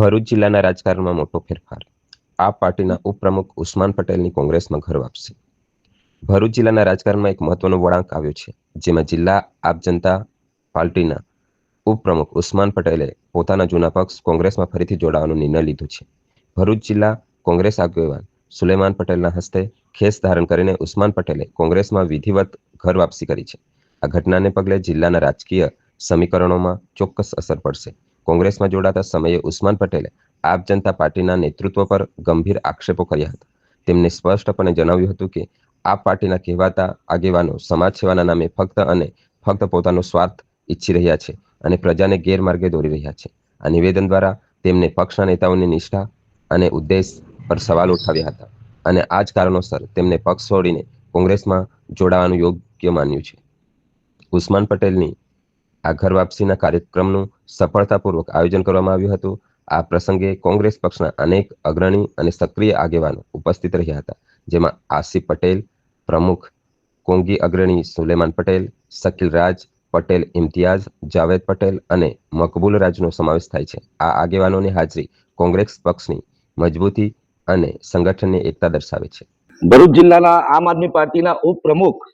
ભરૂચ જિલ્લાના રાજકારણમાં મોટો ફેરફાર. આ પાર્ટીના ઉપપ્રમુખ ઉસ્માન પટેલની કોંગ્રેસમાં ઘર વાપસી. ભરૂચ જિલ્લાના રાજકારણમાં એક મહત્વનો વળાંક આવ્યો છે, જેમાં જિલ્લા આપ જનતા પાર્ટીના ઉપપ્રમુખ ઉસ્માન પટેલે પોતાના જૂના પક્ષ કોંગ્રેસમાં ફરીથી જોડાવાનો નિર્ણય લીધો છે. ભરૂચ જિલ્લા કોંગ્રેસ આગેવાન સુલેમાન પટેલના હસ્તે ખેસ ધારણ કરીને ઉસ્માન પટેલે કોંગ્રેસમાં વિધિવત ઘર વાપસી કરી છે. આ ઘટનાને પગલે જિલ્લાના રાજકીય સમીકરણોમાં ચોક્કસ અસર પડશે. કોંગ્રેસમાં જોડાતા સમયે ઉસ્માન પટેલે આપ જનતા પાર્ટીના નેતૃત્વ પર ગંભીર આક્ષેપો કર્યા હતા. તેમને સ્પષ્ટપણે જણાવ્યું હતું કે, આપ પાર્ટીના કહેવાતા આગેવાનો સમાજ સેવાના નામે ફક્ત અને ફક્ત પોતાનો સ્વાર્થ ઈચ્છી રહ્યા છે અને પ્રજાને ગેરમાર્ગે દોરી રહ્યા છે. આ નિવેદન દ્વારા તેમને પક્ષના નેતાઓની નિષ્ઠા અને ઉદ્દેશ પર સવાલ ઉઠાવ્યા હતા અને આ જ કારણોસર તેમને પક્ષ છોડીને કોંગ્રેસમાં જોડાવાનું યોગ્ય માન્યું છે. ઉસ્માન પટેલની આ ઘર વાપસીના કાર્યક્રમનું સફળતાપૂર્વક આયોજન કરવામાં આવ્યું હતું. આ પ્રસંગે કોંગ્રેસ પક્ષના અનેક અગ્રણી અને સક્રિય આગેવાનો ઉપસ્થિત રહ્યા હતા, જેમાં આસિફ પટેલ, પ્રમુખ કોંગી અગ્રણી સુલેમાન પટેલ શકીલ રાજ, પટેલ ઇમ્તિયાઝ, જાવેદ પટેલ અને મકબૂલ રાજનો સમાવેશ થાય છે. આ આગેવાનોની હાજરી કોંગ્રેસ પક્ષની મજબૂતી અને સંગઠનની એકતા દર્શાવે છે. ભરૂચ જિલ્લાના આમ આદમી પાર્ટીના ઉપપ્રમુખ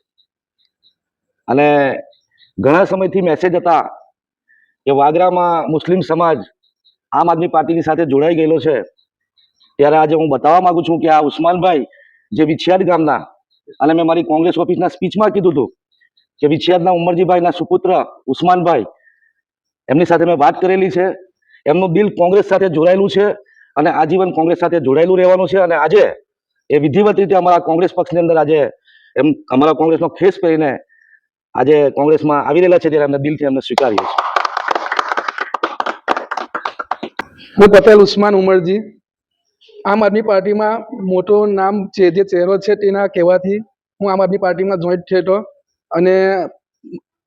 અને ઘણા સમયથી મેસેજ હતા કે વાગરામાં મુસ્લિમ સમાજ આમ આદમી પાર્ટીની સાથે જોડાઈ ગયેલો છે. ત્યારે આજે હું બતાવવા માંગુ છું કે આ ઉસ્માનભાઈ જે વિછિયાદ ગામના અને મેં મારી કોંગ્રેસ ઓફિસના સ્પીચમાં કીધું હતું કે વિછિયાદના ઉમરજીભાઈના સુપુત્ર ઉસ્માનભાઈ એમની સાથે મેં વાત કરેલી છે. એમનું દિલ કોંગ્રેસ સાથે જોડાયેલું છે અને આજીવન કોંગ્રેસ સાથે જોડાયેલું રહેવાનું છે અને આજે એ વિધિવત રીતે અમારા કોંગ્રેસ પક્ષની અંદર આજે એમ અમારા કોંગ્રેસનો ખેસ પહેરીને આજે કોંગ્રેસમાં આવી રહેલા છે, ત્યારે અમને દિલથી અમને સ્વીકારીએ છીએ. હું પટેલ ઉસ્માન ઉમરજી. આમ આદમી પાર્ટીમાં મોટો નામ છે, જે ચહેરો છે તેના કહેવાથી હું આમ આદમી પાર્ટીમાં જોઈન્ટ થયો હતો અને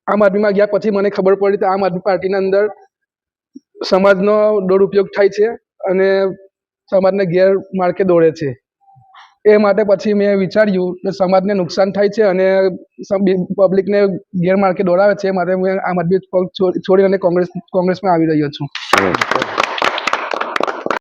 આમ આદમીમાં ગયા પછી મને ખબર પડી કે આમ આદમી પાર્ટીના અંદર સમાજનો દુરુપયોગ થાય છે અને સમાજને ગેરમાર્ગે દોડે છે. એ માટે પછી મેં વિચાર્યું કે સમાજને નુકસાન થાય છે અને પબ્લિકને ગેરમાર્ગે દોડાવે છે માટે હું આમ આદમી છોડી અને કોંગ્રેસ કોંગ્રેસમાં આવી રહ્યો છું.